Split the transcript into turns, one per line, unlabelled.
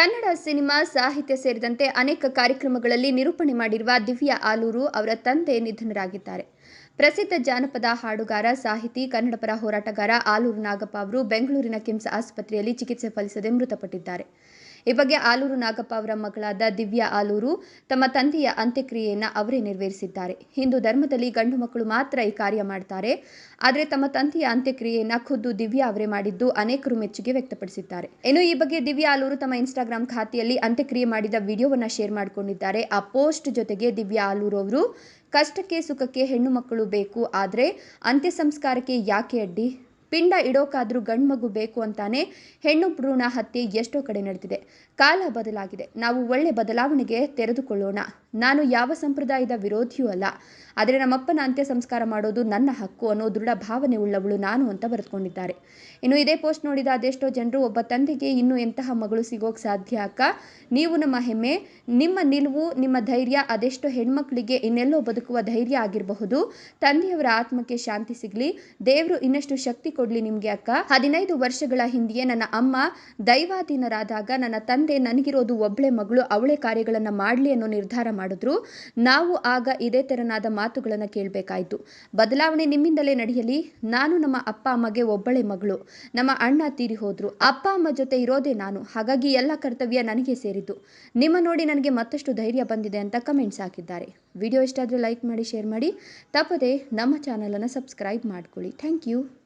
Kannada cinema ಸಾಹಿತ್ಯ ಸೇರಿದಂತೆ ಅನೇಕ ಕಾರ್ಯಕ್ರಮಗಳಲ್ಲಿ ನಿರೂಪಣೆ ಮಾಡಿರುವ ದಿವ್ಯಾ ಆಲೂರು ಅವರ ತಂದೆ ನಿಧನರಾಗಿದ್ದಾರೆ. ಪ್ರಸಿದ್ಧ ಜಾನಪದ ಹಾಡುಗಾರ, ಸಾಹಿತಿ, ಕನ್ನಡಪರ ಹೋರಾಟಗಾರ ಆಲೂರು ನಾಗಪ್ಪ ಅವರು ಬೆಂಗಳೂರಿನ ಕಿಮ್ಸ್ ಆಸ್ಪತ್ರೆಯಲ್ಲಿ ಚಿಕಿತ್ಸೆ ಫಲಿಸದೆ ಮೃತಪಟ್ಟಿದ್ದಾರೆ. ಈ ಬಗ್ಗೆ ಆಲೂರು ನಾಗಪ್ಪ ಅವರ ಮಗಳಾದ ದಿವ್ಯಾ ಆಲೂರು ತಮ್ಮ ತಂದೆಯ ಅಂತ್ಯಕ್ರಿಯೆಯನ್ನು ಅವರೇ ನೆರವೇರಿಸಿದ್ದಾರೆ. ಹಿಂದೂ ಧರ್ಮದಲ್ಲಿ ಗಂಡು ಮಕ್ಕಳು ಮಾತ್ರ ಈ ಕಾರ್ಯ ಮಾಡ್ತಾರೆ. ಆದರೆ ತಮ್ಮ ತಂದೆಯ ಅಂತ್ಯಕ್ರಿಯೆಯನ್ನು ಖುದ್ದು ದಿವ್ಯಾ ಅವರೇ ಮಾಡಿದ್ದು ಅನೇಕರು ಮೆಚ್ಚುಗೆ ವ್ಯಕ್ತಪಡಿಸಿದ್ದಾರೆ. ಇನ್ನು ಈ ಬಗ್ಗೆ ದಿವ್ಯಾ ಆಲೂರು ತಮ್ಮ ಇನ್ಸ್ಟಾಗ್ರಾಮ್ ಖಾತೆಯಲ್ಲಿ ಅಂತ್ಯಕ್ರಿಯೆ ಮಾಡಿದ ವಿಡಿಯೋವನ್ನು ಶೇರ್ ಮಾಡಿಕೊಂಡಿದ್ದಾರೆ. ಆ ಪೋಸ್ಟ್ ಜೊತೆಗೆ ದಿವ್ಯಾ ಆಲೂರು ಅವರು, ಕಷ್ಟಕ್ಕೆ ಸುಖಕ್ಕೆ ಹೆಣ್ಣು ಮಕ್ಕಳು ಬೇಕು, ಆದರೆ ಅಂತ್ಯ ಸಂಸ್ಕಾರಕ್ಕೆ ಯಾಕೆ ಅಡ್ಡಿ? ಪಿಂಡ ಇಡೋಕಾದ್ರೂ ಗಂಡ್ಮಗು ಬೇಕು ಅಂತಾನೆ ಹೆಣ್ಣು ಭ್ರೂಣ ಹತ್ಯೆ ಎಷ್ಟೋ ಕಡೆ ನಡೆದಿದೆ. ಕಾಲ ಬದಲಾಗಿದೆ. ನಾವು ಒಳ್ಳೆ ಬದಲಾವಣೆಗೆ ತೆರೆದುಕೊಳ್ಳೋಣ. ನಾನು ಯಾವ ಸಂಪ್ರದಾಯದ ವಿರೋಧಿಯೂ ಅಲ್ಲ. ಆದರೆ ನಮ್ಮಪ್ಪನ ಅಂತ್ಯ ಸಂಸ್ಕಾರ ಮಾಡೋದು ನನ್ನ ಹಕ್ಕು ಅನ್ನೋ ದೃಢ ಭಾವನೆ ಉಳ್ಳವಳು ನಾನು ಅಂತ ಬರೆದುಕೊಂಡಿದ್ದಾರೆ. ಇನ್ನು ಇದೇ ಪೋಸ್ಟ್ ನೋಡಿದ ಅದೆಷ್ಟೋ ಜನರು, ಒಬ್ಬ ತಂದೆಗೆ ಇನ್ನೂ ಎಂತಹ ಮಗಳು ಸಿಗೋಕೆ ಸಾಧ್ಯ ಅಕ್ಕ? ನೀವು ನಮ್ಮ ಹೆಮ್ಮೆ, ನಿಮ್ಮ ನಿಲುವು, ನಿಮ್ಮ ಧೈರ್ಯ ಅದೆಷ್ಟೋ ಹೆಣ್ಮಕ್ಳಿಗೆ ಇನ್ನೆಲ್ಲೋ ಬದುಕುವ ಧೈರ್ಯ ಆಗಿರಬಹುದು. ತಂದೆಯವರ ಆತ್ಮಕ್ಕೆ ಶಾಂತಿ ಸಿಗಲಿ. ದೇವರು ಇನ್ನಷ್ಟು ಶಕ್ತಿ ಕೊಡ್ಲಿ ನಿಮಗೆ ಅಕ್ಕ. ಹದಿನೈದು ವರ್ಷಗಳ ಹಿಂದೆಯೇ ನನ್ನ ಅಮ್ಮ ದೈವಾಧೀನರಾದಾಗ ನನ್ನ ತಂದೆ ನನಗಿರೋದು ಒಬ್ಬಳೆ ಮಗಳು, ಅವಳೆ ಕಾರ್ಯಗಳನ್ನು ಮಾಡಲಿ ಅನ್ನೋ ನಿರ್ಧಾರ ಮಾಡಿದ್ರು. ನಾವು ಆಗ ಇದೇ ತೆರನಾದ ಮಾತುಗಳನ್ನು ಕೇಳಬೇಕಾಯಿತು. ಬದಲಾವಣೆ ನಿಮ್ಮಿಂದಲೇ ನಡೆಯಲಿ. ನಾನು ನಮ್ಮ ಅಪ್ಪ ಅಮ್ಮಗೆ ಒಬ್ಬಳೆ ಮಗಳು. ನಮ್ಮ ಅಣ್ಣ ತೀರಿ ಹೋದ್ರು. ಅಪ್ಪ ಅಮ್ಮ ಜೊತೆ ಇರೋದೇ ನಾನು. ಹಾಗಾಗಿ ಎಲ್ಲ ಕರ್ತವ್ಯ ನನಗೆ ಸೇರಿದ್ದು. ನಿಮ್ಮ ನೋಡಿ ನನಗೆ ಮತ್ತಷ್ಟು ಧೈರ್ಯ ಬಂದಿದೆ ಅಂತ ಕಮೆಂಟ್ಸ್ ಹಾಕಿದ್ದಾರೆ. ವಿಡಿಯೋ ಇಷ್ಟ ಆದರೆ ಲೈಕ್ ಮಾಡಿ, ಶೇರ್ ಮಾಡಿ. ತಪ್ಪದೆ ನಮ್ಮ ಚಾನಲನ್ನು ಸಬ್ಸ್ಕ್ರೈಬ್ ಮಾಡ್ಕೊಳ್ಳಿ. Thank you.